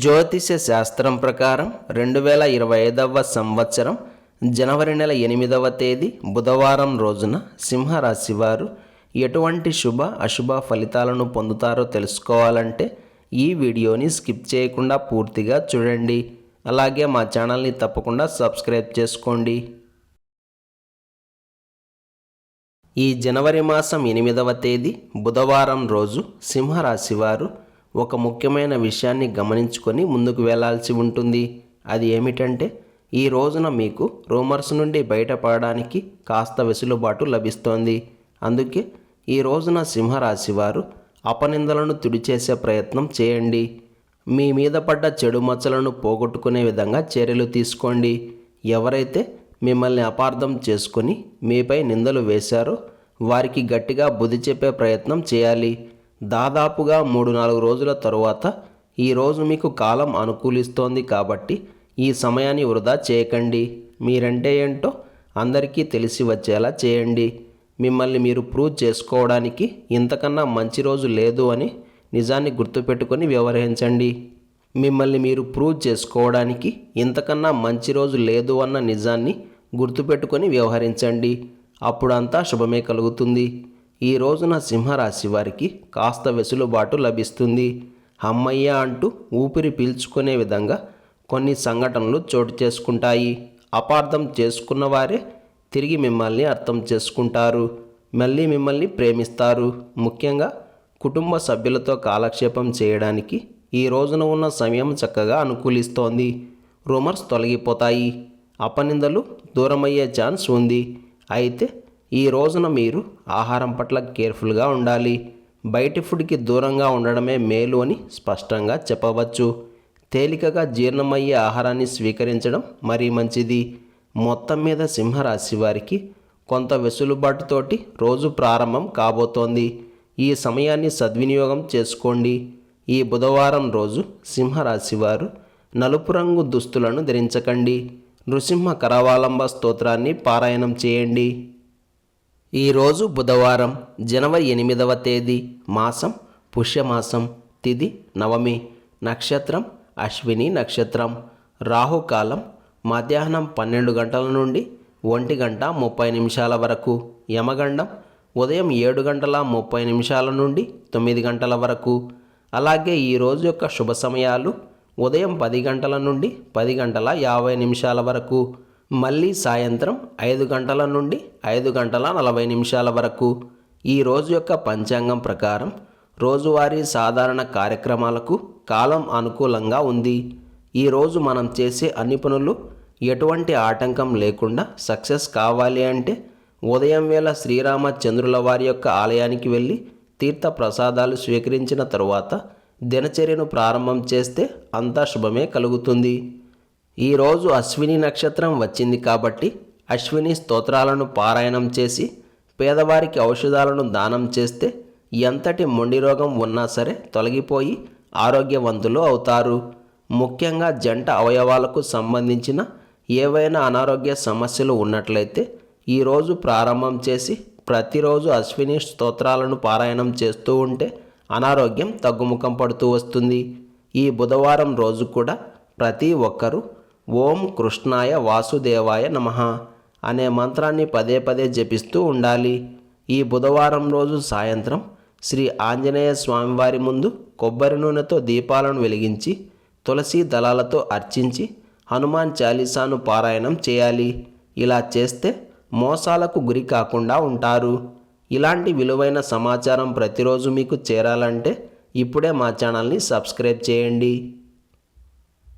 జ్యోతిష శాస్త్రం ప్రకారం రెండు వేల ఇరవై ఐదవ సంవత్సరం జనవరి నెల ఎనిమిదవ తేదీ బుధవారం రోజున సింహరాశి వారు ఎటువంటి శుభ అశుభ ఫలితాలను పొందుతారో తెలుసుకోవాలంటే ఈ వీడియోని స్కిప్ చేయకుండా పూర్తిగా చూడండి. అలాగే మా ఛానల్ని తప్పకుండా సబ్స్క్రైబ్ చేసుకోండి. ఈ జనవరి మాసం ఎనిమిదవ తేదీ బుధవారం రోజు సింహరాశి వారు ఒక ముఖ్యమైన విషయాన్ని గమనించుకొని ముందుకు వెళ్ళాల్సి ఉంటుంది. అది ఏమిటంటే ఈ రోజున మీకు రూమర్స్ నుండి బయటపడడానికి కాస్త వెసులుబాటు లభిస్తోంది. అందుకే ఈ రోజున సింహరాశి వారు అపనిందలను తుడిచేసే ప్రయత్నం చేయండి. మీ మీద పడ్డ చెడు మచ్చలను పోగొట్టుకునే విధంగా చర్యలు తీసుకోండి. ఎవరైతే మిమ్మల్ని అపార్థం చేసుకొని మీపై నిందలు వేశారో వారికి గట్టిగా బుద్ధి చెప్పే ప్రయత్నం చేయాలి. దాదాపుగా మూడు నాలుగు రోజుల తరువాత ఈరోజు మీకు కాలం అనుకూలిస్తోంది కాబట్టి ఈ సమయాన్ని వృధా చేయకండి. మీరంటే ఏంటో అందరికీ తెలిసి వచ్చేలా చేయండి. మిమ్మల్ని మీరు ప్రూవ్ చేసుకోవడానికి ఇంతకన్నా మంచి రోజు లేదు అని నిజాన్ని గుర్తుపెట్టుకొని వ్యవహరించండి. మిమ్మల్ని మీరు ప్రూవ్ చేసుకోవడానికి ఇంతకన్నా మంచి రోజు లేదు అన్న నిజాన్ని గుర్తుపెట్టుకొని వ్యవహరించండి. అప్పుడంతా శుభమే కలుగుతుంది. ఈ రోజున సింహరాశి వారికి కాస్త వెసులుబాటు లభిస్తుంది. అమ్మయ్య అంటూ ఊపిరి పీల్చుకునే విధంగా కొన్ని సంఘటనలు చోటు చేసుకుంటాయి. అపార్థం చేసుకున్న వారే తిరిగి మిమ్మల్ని అర్థం చేసుకుంటారు. మళ్ళీ మిమ్మల్ని ప్రేమిస్తారు. ముఖ్యంగా కుటుంబ సభ్యులతో కాలక్షేపం చేయడానికి ఈ రోజున ఉన్న సమయం చక్కగా అనుకూలిస్తోంది. రూమర్స్ తొలగిపోతాయి. అపనిందలు దూరమయ్యే ఛాన్స్ ఉంది. అయితే ఈ రోజున మీరు ఆహారం పట్ల కేర్ఫుల్గా ఉండాలి. బయటి ఫుడ్కి దూరంగా ఉండడమే మేలు అని స్పష్టంగా చెప్పవచ్చు. తేలికగా జీర్ణమయ్యే ఆహారాన్ని స్వీకరించడం మరీ మంచిది. మొత్తం మీద సింహరాశి వారికి కొంత వెసులుబాటుతోటి రోజు ప్రారంభం కాబోతోంది. ఈ సమయాన్ని సద్వినియోగం చేసుకోండి. ఈ బుధవారం రోజు సింహరాశి వారు నలుపు రంగు దుస్తులను ధరించకండి. నృసింహ కరావాలంబ స్తోత్రాన్ని పారాయణం చేయండి. ఈరోజు బుధవారం జనవరి ఎనిమిదవ తేదీ మాసం పుష్యమాసం తిది నవమి నక్షత్రం అశ్విని నక్షత్రం రాహుకాలం మధ్యాహ్నం పన్నెండు గంటల నుండి ఒంటి గంట ముప్పై నిమిషాల వరకు యమగండం ఉదయం ఏడు గంటల ముప్పై నిమిషాల నుండి తొమ్మిది గంటల వరకు. అలాగే ఈ రోజు యొక్క శుభ సమయాలు ఉదయం పది గంటల నుండి పది గంటల యాభై నిమిషాల వరకు. మళ్ళీ సాయంత్రం ఐదు గంటల నుండి ఐదు గంటల నలభై నిమిషాల వరకు. ఈ రోజు యొక్క పంచాంగం ప్రకారం రోజువారీ సాధారణ కార్యక్రమాలకు కాలం అనుకూలంగా ఉంది. ఈరోజు మనం చేసే అన్ని పనులు ఎటువంటి ఆటంకం లేకుండా సక్సెస్ కావాలి అంటే ఉదయం వేళ శ్రీరామచంద్రుల వారి యొక్క ఆలయానికి వెళ్ళి తీర్థ ప్రసాదాలు స్వీకరించిన తరువాత దినచర్యను ప్రారంభం చేస్తే అంతా శుభమే కలుగుతుంది. ఈరోజు అశ్విని నక్షత్రం వచ్చింది కాబట్టి అశ్విని స్తోత్రాలను పారాయణం చేసి పేదవారికి ఔషధాలను దానం చేస్తే ఎంతటి మొండి రోగం ఉన్నా సరే తొలగిపోయి ఆరోగ్యవంతులు అవుతారు. ముఖ్యంగా జంట అవయవాలకు సంబంధించిన ఏవైనా అనారోగ్య సమస్యలు ఉన్నట్లయితే ఈరోజు ప్రారంభం చేసి ప్రతిరోజు అశ్విని స్తోత్రాలను పారాయణం చేస్తూ ఉంటే అనారోగ్యం తగ్గుముఖం పడుతూ వస్తుంది. ఈ బుధవారం రోజు కూడా ప్రతి ఒక్కరూ ఓం కృష్ణాయ వాసుదేవాయ నమః అనే మంత్రాన్ని పదే పదే జపిస్తూ ఉండాలి. ఈ బుధవారం రోజు సాయంత్రం శ్రీ ఆంజనేయ స్వామివారి ముందు కొబ్బరి నూనెతో దీపాలను వెలిగించి తులసి దళాలతో అర్చించి హనుమాన్ చాలీసాను పారాయణం చేయాలి. ఇలా చేస్తే మోసాలకు గురి కాకుండా ఉంటారు. ఇలాంటి విలువైన సమాచారం ప్రతిరోజు మీకు చేరాలంటే ఇప్పుడే మా ఛానల్ని సబ్స్క్రైబ్ చేయండి.